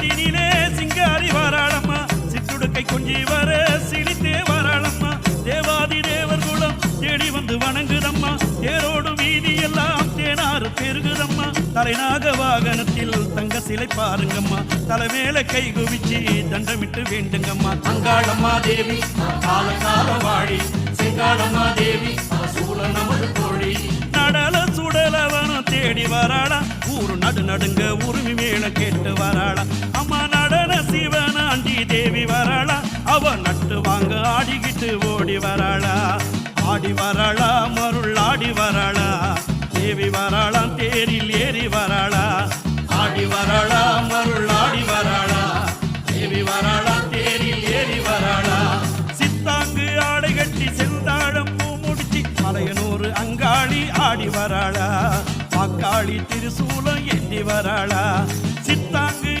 சித்திரத்தினிலே சிங்காரி வாராளம்மா. சிற்றுடுக்கை கொஞ்சி வர சிரித்தே வாராளம்மா. தேவாதி தேவர் குலம் தேடி வந்து வணங்குதம்மா. தேரோடு வீதி எல்லாம் தேனாறு பெருகுதம்மா. தலைநாக வாகனத்தில் தங்க சிலை பாருங்கம்மா. தலைமேல கை குவிச்சு தண்டமிட்டு வேண்டுங்கம்மா. அங்காளம்மா தேவி கால கால வாழி. சிங்காளம்மா தேவி சூழ நமது தோழி நடல சுடலவனும் தேடி வராளா. ஊரு நடு நடுங்க உரிமை மேல கேட்டு வராளா. ஆடிக்கிட்டு ஓடி வராளா? ஆடி வராளா? மருள் ஆடி வராளா? தேவி வராளாம் தேரில் ஏறி வராளா? ஆடி வராளா? மருள் ஆடி வராளா? தேவி வராளா தேரில் ஏறி வராளா? சித்தாங்கு ஆடை கட்டி செந்தாழம் பூ முடிச்சு மலையனூறு அங்காளி ஆடி வராளா? வாக்காளி திருசூலம் ஏந்தி வராளா? சித்தாங்கு